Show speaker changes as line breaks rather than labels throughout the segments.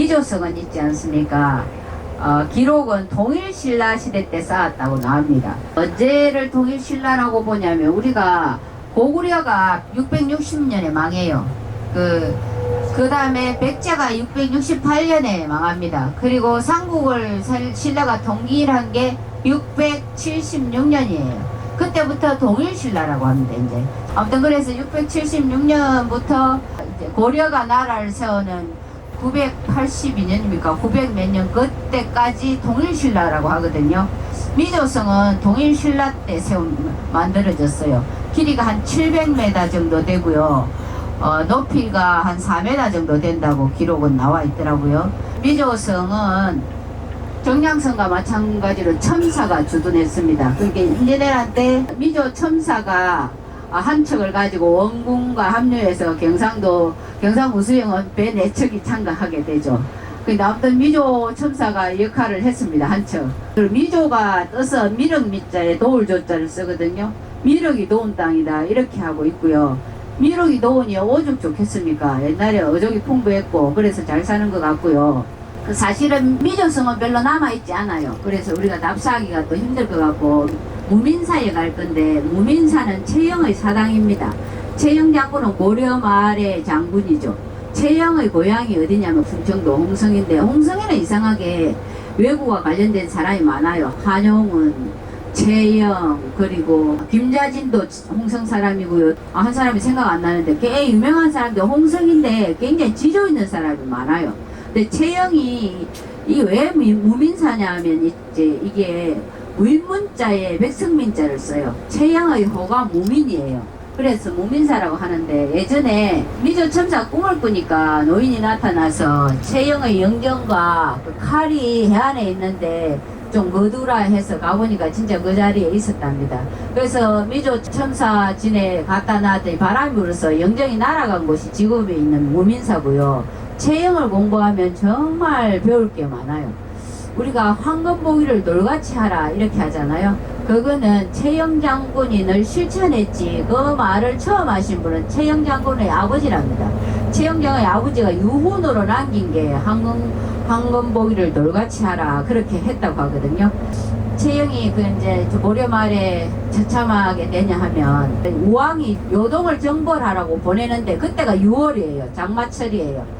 미조성은 있지 않습니까? 어, 기록은 동일신라 시대 때 쌓았다고 나옵니다. 언제를 동일신라라고 보냐면 우리가 고구려가 660년에 망해요. 그, 그 다음에 백제가 668년에 망합니다. 그리고 삼국을 살- 신라가 통일한 게 676년이에요. 그때부터 동일신라라고 합니다, 이제. 아무튼 그래서 676년부터 고려가 나라를 세우는 982년입니까? 900 몇 년 그때까지 동일신라라고 하거든요. 미조성은 동일신라 때 세운 만들어졌어요. 길이가 한 700m 정도 되고요. 어, 높이가 한 4m 정도 된다고 기록은 나와 있더라고요. 미조성은 정량성과 마찬가지로 첨사가 주둔했습니다. 그게 인제네란 때 미조 첨사가 아, 한 척을 가지고 원군과 합류해서 경상도 경상우 수영은 배 네 척이 참가하게 되죠. 근데 아무튼 미조 첨사가 역할을 했습니다. 한 척. 그리고 미조가 떠서 미륵 미자에 도울 조자를 쓰거든요. 미륵이 도운 땅이다 이렇게 하고 있고요. 미륵이 도운이 오죽 좋겠습니까? 옛날에 어족이 풍부했고 그래서 잘 사는 것 같고요. 그 사실은 미조성은 별로 남아있지 않아요. 그래서 우리가 납사하기가 또 힘들 것 같고 무민사에 갈 건데 무민사는 최영의 사당입니다. 최영 장군은 고려 마을의 장군이죠. 최영의 고향이 어디냐면 충청도 홍성인데 홍성에는 이상하게 외국과 관련된 사람이 많아요. 한용운, 최영 그리고 김자진도 홍성 사람이고요. 아, 한 사람이 생각 안 나는데 꽤 유명한 사람도 홍성인데 굉장히 지조 있는 사람이 많아요. 근데 최영이 이 왜 무민사냐 하면 이제 이게 무인문자에 백성민자를 써요. 최영의 호가 무민이에요. 그래서 무민사라고 하는데 예전에 미조 첨사 꿈을 꾸니까 노인이 나타나서 최영의 영정과 그 칼이 해안에 있는데 좀 거두라 해서 가보니까 진짜 그 자리에 있었답니다. 그래서 미조 첨사 진에 갖다 놨더니 바람이 불어서 영정이 날아간 곳이 지금에 있는 무민사고요. 체형을 공부하면 정말 배울 게 많아요. 우리가 황금보기를 놀같이 하라 이렇게 하잖아요. 그거는 최영 장군이 늘 실천했지. 그 말을 처음 하신 분은 최영 장군의 아버지랍니다. 최영 장군의 아버지가 유훈으로 남긴 게 황금 황금보기를 놀같이 하라 그렇게 했다고 하거든요. 최영이 그 이제 저 고려 말에 처참하게 되냐 하면 우왕이 요동을 정벌하라고 보내는데 그때가 6월이에요. 장마철이에요.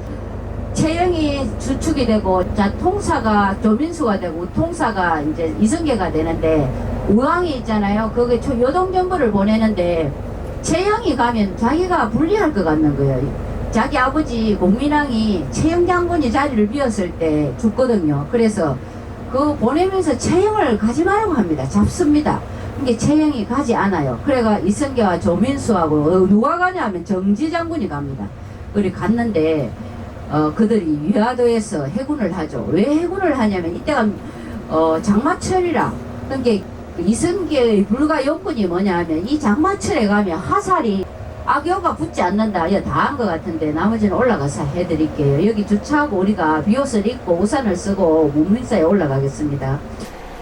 채영이 주축이 되고 자 통사가 조민수가 되고 통사가 이제 이승계가 되는데 우왕이 있잖아요. 그게 초- 요동정부를 보내는데 채영이 가면 자기가 불리할 것 같는 거예요. 자기 아버지 공민왕이 채영 장군이 자리를 비웠을 때 죽거든요. 그래서 그 보내면서 채영을 가지 말라고 합니다. 잡습니다. 이게 채영이 가지 않아요. 그래가 이승계와 조민수하고 어, 누가 가냐 하면 정지 장군이 갑니다. 그리 갔는데 어, 그들이 위화도에서 해군을 하죠. 왜 해군을 하냐면 이때가 어, 장마철이라. 그러니까 이승계의 불가 요건이 뭐냐 하면 이 장마철에 가면 화살이 악여가 붙지 않는다. 이거 다한 것 같은데 나머지는 올라가서 해드릴게요. 여기 주차하고 우리가 비옷을 입고 우산을 쓰고 문민사에 올라가겠습니다.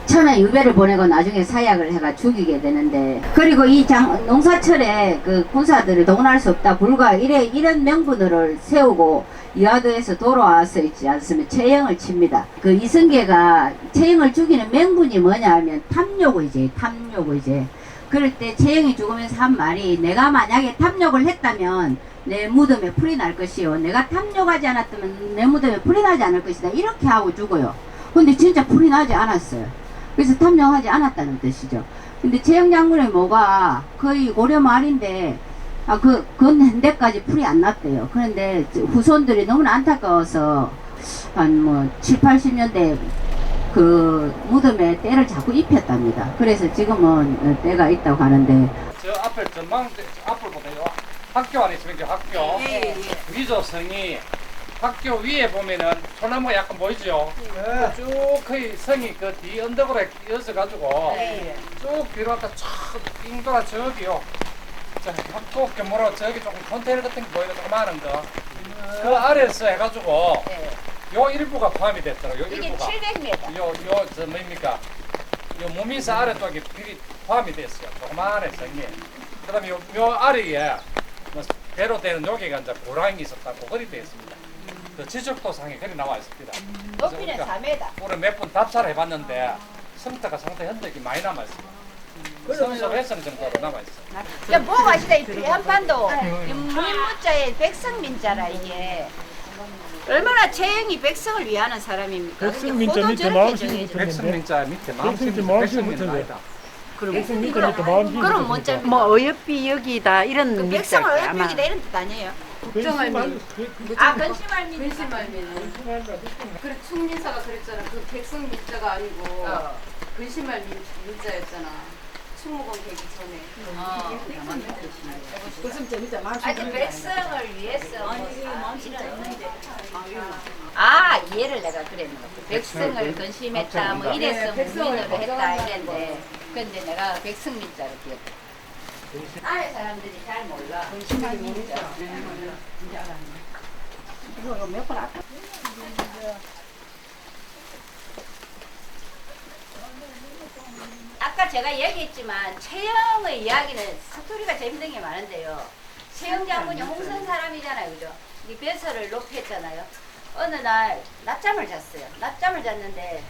천에 유배를 보내고 나중에 사약을 해가 죽이게 되는데 그리고 이 장, 농사철에 그 군사들을 동원할 수 없다 불과 이래 이런 명분을 세우고 이화도에서 돌아와서 있지 않으면 채영을 칩니다. 그 이승계가 채영을 죽이는 명분이 뭐냐 하면 탐욕의제 탐욕의제 그럴 때 채영이 죽으면서 한 말이 내가 만약에 탐욕을 했다면 내 무덤에 풀이 날 것이요 내가 탐욕하지 않았다면 내 무덤에 풀이 나지 않을 것이다 이렇게 하고 죽어요. 근데 진짜 풀이 나지 않았어요. 그래서 탐욕하지 않았다는 뜻이죠. 근데 최영 장군의 뭐가 거의 고려 말인데 아, 그, 그 현대까지 풀이 안 났대요. 그런데 후손들이 너무나 안타까워서 한 뭐 7, 80년대 그 무덤에 때를 자꾸 입혔답니다. 그래서 지금은 어, 때가 있다고 하는데
저 앞에 전망 앞을 보세요. 학교 안에 있으면 학교. 위조성이 학교 위에 보면은 소나무 약간 보이죠? 쭉 거의 성이 그 뒤 언덕으로 이어서 가지고 쭉 뒤로 갔다 쫙빙 돌아 저기요. 저 학교 겸으로 저기 조금 컨테이너 같은 게 보이는 조그마한 거. 그 아래에서 해가지고 요 일부가 포함이 됐더라고요. 요 일부가.
700m.
요, 요, 저, 뭡니까? 요 무민사 아래쪽에 길이 포함이 됐어요. 조그마한 성이. 그 다음에 요, 요 아래에 뭐 배로 되는 여기가 이제 고랑이 있었다고 그리 되어 있습니다. 그 지적도 상에 그리 나와 있습니다.
높이는
그러니까
4m.
올해 몇 번 답사를 해봤는데 성타가 상당히 흔적이 많이 남아 있습니다. 성서 회선 정도로 남아 있어요.
야, 뭐 마시다 이 한반도 이 무인문자의 백성민자라 이게 얼마나 채영이 백성을 위하는 사람입니까?
백성민자
근데
밑에
저렇게
마음심이
정해져.
붙었네.
백성민자 밑에 마음심
백성민자 마음심
백성민
붙었네.
아니다.
백성 밑에 밑에 마음 힘이
그럼 뭔자
뭐 어여삐 여기다 이런
그
밑자
백성을
아마
어렵게 이런 뜻 아니에요?
걱정할
민아 근심할 민
근심할미는 그래 충민사가 그랬잖아. 그 백성 민자가 아니고
어.
근심할 민, 민자였잖아. 충무공 되기 전에.
어. 아니 백성을 위해서. 아 이해를 내가 그랬는 거 백성을 근심했다 뭐 이래서 무민으로 했다 이랬는데. 근데 내가 백성 민자로 기억해 아래 사람들이 잘 몰라 근심민자 이거 몇번 앞에 아까 제가 얘기했지만 최영의 이야기는 스토리가 재밌는 게 많은데요. 최영 장군이 홍선 사람이잖아요, 그죠? 이 배설을 높였잖아요. 어느 날 낮잠을 잤어요. 낮잠을 잤는데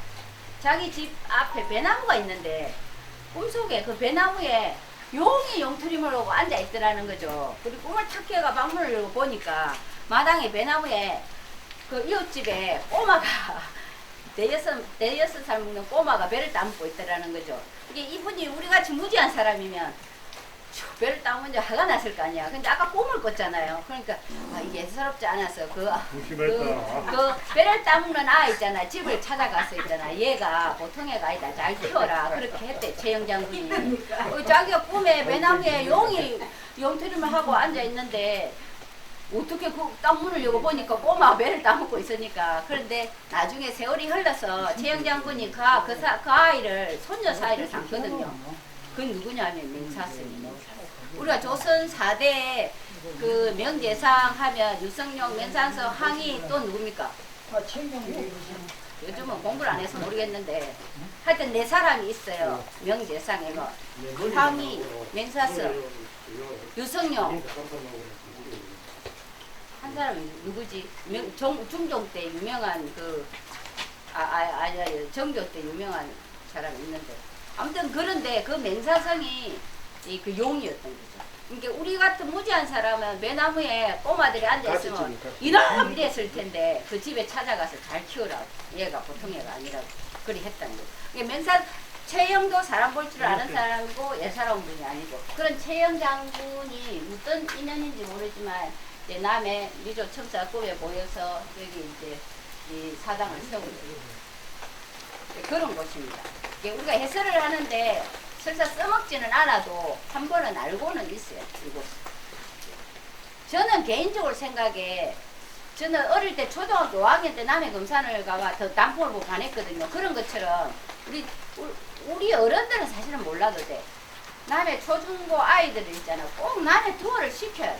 자기 집 앞에 배나무가 있는데 꿈속에 그 배나무에 용이 용트림을 오고 앉아 있더라는 거죠. 그리고 꿈을 탁 깨가 방문을 열고 보니까 마당에 배나무에 그 이웃집에 꼬마가 대여섯, 대여섯 살 먹는 꼬마가 배를 담고 있더라는 거죠. 이게 이분이 우리 같이 무지한 사람이면 슉 배를 담으면 이제 화가 났을 거 아니야. 근데 아까 꿈을 꿨잖아요. 그러니까 아, 이게 예사롭지 않아서 그, 그, 그 배를 담는 아 있잖아. 집을 찾아가서 있잖아. 얘가 보통 애가 아니다. 잘 키워라. 그렇게 했대. 최영 장군이. 어, 자기가 꿈에 배나무에 용이 용트림을 하고 앉아 있는데 어떻게 그 땅문을 열고 보니까 꼬마 배를 따먹고 있으니까 그런데 나중에 세월이 흘러서 최영 장군이 그, 아- 그, 사, 그 아이를 손녀 사이를 삼거든요. 그 누구냐면 맹사스입니다. 우리가 조선 4대 그 명제상 하면 유성룡, 맹산서, 항이 또 누굽니까? 요즘은 공부를 안 해서 모르겠는데 하여튼 네 사람이 있어요. 명제상에 뭐 항이, 맹사스, 유성룡 한 사람이 누구지? 명, 정, 중종 때 유명한 그, 아, 아, 아니, 아니, 정교 때 유명한 사람이 있는데. 아무튼 그런데 그 맹사성이 이 그 용이었던 거죠. 그러니까 우리 같은 무지한 사람은 배나무에 꼬마들이 앉아있으면 이런 이랬을 텐데 그 집에 찾아가서 잘 키우라고. 얘가 보통 애가 아니라고. 그리 했다는 거죠. 그러니까 맹사, 최영도 사람 볼 줄 아는 사람이고 예사로운 분이 아니고 그런 최영 장군이 어떤 인연인지 모르지만 이제 남해 미조 첨사 꿈에 모여서 여기 이제 이 사당을 세우고 그런 곳입니다. 이게 우리가 해설을 하는데 설사 써먹지는 않아도 한 번은 알고는 있어요. 이곳. 저는 개인적으로 생각에 저는 어릴 때 초등학교 5학년 때 남해 금산을 가가 더 단풍을 보고 반했거든요. 그런 것처럼 우리 우- 우리 어른들은 사실은 몰라도 돼. 남해 초중고 아이들 있잖아. 꼭 남해 투어를 시켜요.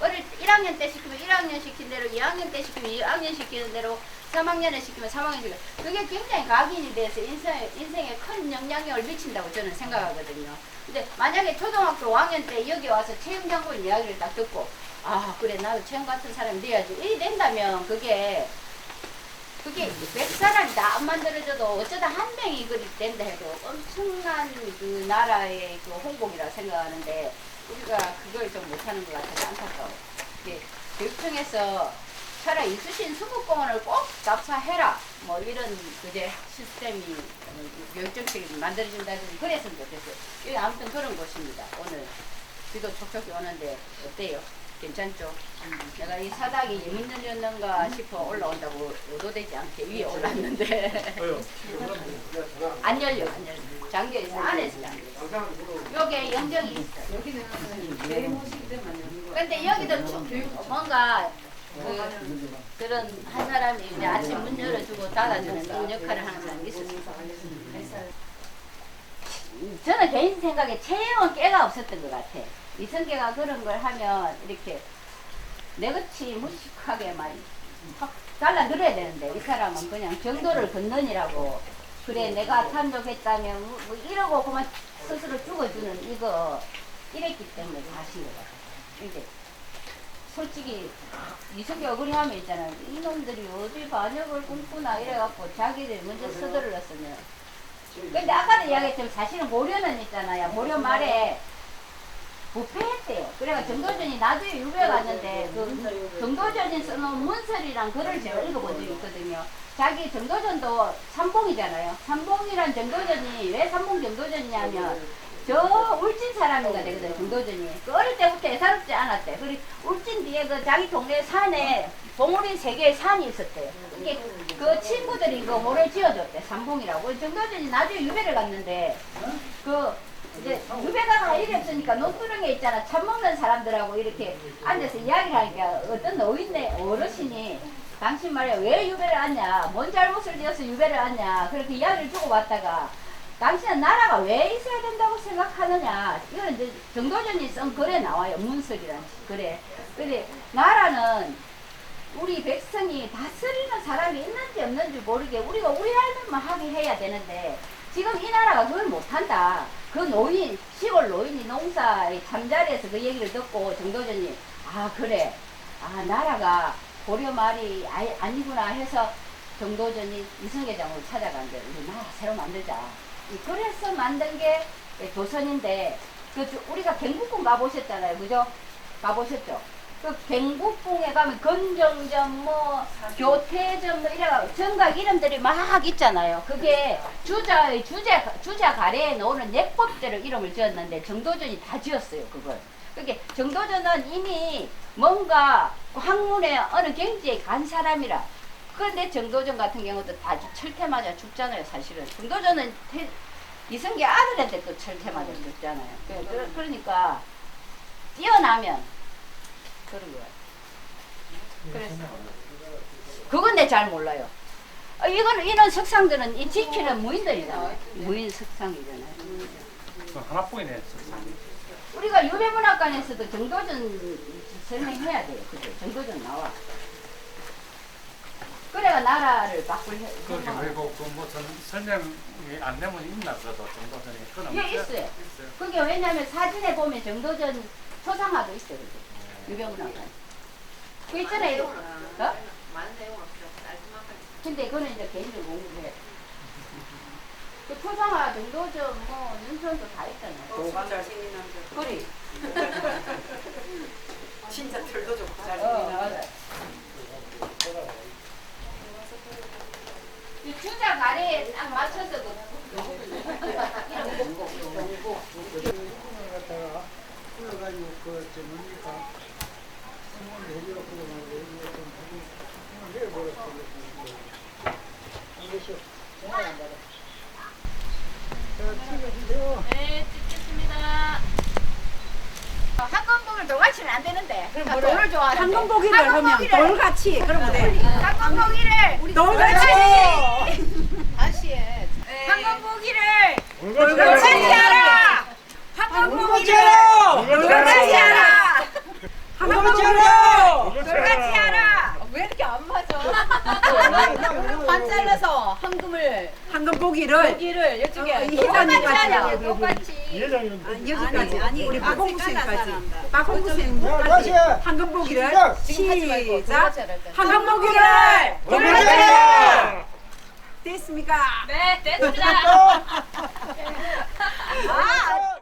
어릴 때 1학년 때 시키면 1학년 시킨 대로, 2학년 때 시키면 2학년 시키는 대로, 3학년에 시키면 3학년 시키면 그게 굉장히 각인이 돼서 인생, 인생에 큰 영향력을 미친다고 저는 생각하거든요. 근데 만약에 초등학교 5학년 때 여기 와서 최영 장군 이야기를 딱 듣고 아 그래 나도 최영 같은 사람이 돼야지 이 된다면 그게 그게 백 사람이 다 안 만들어져도 어쩌다 한 명이 그리 된다 해도 엄청난 그 나라의 그 홍보이라고 생각하는데 우리가 그걸 좀 못하는 것 같아서 안타까워. 교육청에서 차라리 이수신 수국공원을 꼭 답사해라. 뭐 이런 그제 시스템이 어, 교육정책이 만들어진다든지 그랬으면 좋겠어요. 여기 아무튼 그런 곳입니다. 오늘 비도 촉촉히 오는데 어때요? 괜찮죠? 내가 이 사닥이 예민년이었는가 싶어 올라온다고 의도되지 않게 위에 올랐는데 안 열려 안 열려 잠겨 있어 안에서 잠겨 있어 여기에 영정이 있어
여기는 대모식 때만 여는 거야.
근데 여기도 좀 뭔가 그, 그런 한 사람이 이제 아침 문 열어주고 닫아주는 그런 역할을 하는 사람이 있었어요. 저는 개인 생각에 체형은 깨가 없었던 것 같아. 이 성계가 그런 걸 하면 이렇게 내같이 무식하게 막확 잘라들어야 되는데 이 사람은 그냥 정도를 건너니라고 그래 내가 탐욕했다면 뭐, 뭐 이러고 그만 스스로 죽어주는 이거 이랬기 때문에 사신 것 같아요. 이제 솔직히 이승기 어그리하면 있잖아요. 이놈들이 어디 반역을 꿈꾸나 이래갖고 자기들 먼저 서둘렀으면. 근데 아까도 이야기했지만 사실은 모려는 있잖아요. 모려 말에 부패했대요. 그래가 정도전이 나중에 유배 갔는데 그 정도전이 써놓은 문설이랑 글을 제가 읽어본 적이 있거든요. 자기 정도전도 삼봉이잖아요. 삼봉이란 정도전이 왜 삼봉 정도전이냐면 저 울진 사람인가 되거든요. 정도전이. 그 어릴 때부터 애사롭지 않았대. 그리고 울진 뒤에 그 자기 동네 산에 봉우린 세 개의 산이 있었대요. 이게 그 친구들이 그 모를 지어줬대. 삼봉이라고. 정도전이 나중에 유배를 갔는데 그 이제 유배가가 일이 없으니까 논두렁에 있잖아. 참 먹는 사람들하고 이렇게 앉아서 이야기를 하니까 어떤 노인네 어르신이 당신 말이야 왜 유배를 왔냐 뭔 잘못을 지어서 유배를 왔냐 그렇게 이야기를 주고 받다가 당신은 나라가 왜 있어야 된다고 생각하느냐 이거는 이제 정도전이 쓴 글에 나와요. 문설이란 글에. 근데 나라는 우리 백성이 다스리는 사람이 있는지 없는지 모르게 우리가 우리 할 일만 하게 해야 되는데 지금 이 나라가 그걸 못한다. 그 노인, 시골 노인이 농사의 잠자리에서 그 얘기를 듣고 정도전이 아 그래 아 나라가 고려 말이 아니, 아니구나 해서 정도전이 이성계장으로 찾아간대 우리 나라 새로 만들자. 이 그래서 만든 게 도선인데 그 저- 우리가 경복궁 가보셨잖아요, 그죠? 가보셨죠? 그 경복궁에 가면 건정전 뭐 교태전 뭐 이래가 정각 이름들이 막 있잖아요. 그게 주자의 주제 주자 가래에 놓는 예법대로 이름을 지었는데 정도전이 다 지었어요. 그걸. 그게 정도전은 이미 뭔가 학문에 어느 경지에 간 사람이라. 그런데 정도전 같은 경우도 다 철퇴 맞아 죽잖아요. 사실은 정도전은 태- 이승기 아들한테 또 철퇴 맞아 죽잖아요. 그- 그- 그러니까 뛰어나면 그런 거야. 그래서 그건 내 잘 몰라요. 어, 이거는 이런 석상들은 이 지키는 무인들이잖아요. 무인 석상이잖아요.
그 하나뿐이네 세상에.
우리가 유배문학관에서도 정도전 설명해야 돼요. 그죠? 정도전 나와. 그래가 나라를 바꿀 해.
그렇게 그리고 그뭐 설명이 안 되면 있나 그래도 정도 전에 그건
예? 있어요.
있어요.
그게 왜냐면 사진에 보면 정도전 초상화도 있어요. 그죠? 유배문학관. 그 있잖아요. 어?
많은 내용 없죠. 깔끔하게.
근데 그거는 이제 개인적으로 공부해. 그 초상화 정도전 뭐 눈선도 다 있잖아요.
도감 잘생긴 남자.
그리.
진짜 털도 좋고
어,
잘생긴 남자.
맞아. 이 주자 가래에 딱 맞춰서 그 이런 공고, 공고.
갖다가 불러가지고 그저 뭡니까
네, 찍겠습니다.
한건복을 돌같이는 안 되는데. 그러니까 돌을 좋아하는데.
황금보기를 하면 돌같이 그러면 돼.
한건복이를
돌같이
다시에.
한건복이를
돌같이
하라.
한국처럼
돌같이 하라.
한국처럼
돌같이 하라.
왜 이렇게 안 맞아? 반 잘라서 황금을
황금 보기를?
여기를 이쪽에
어, 이 희단이까지
똑같이.
여기까지. 아니 우리 박홍구생까지.
자,
박홍구생까지?
다시
황금 보기를?
지금 하지 말고
시작.
똑같이 하라 했잖아.
황금 보기를.
한국처럼
됐습니까?
네, 됐습니다.
아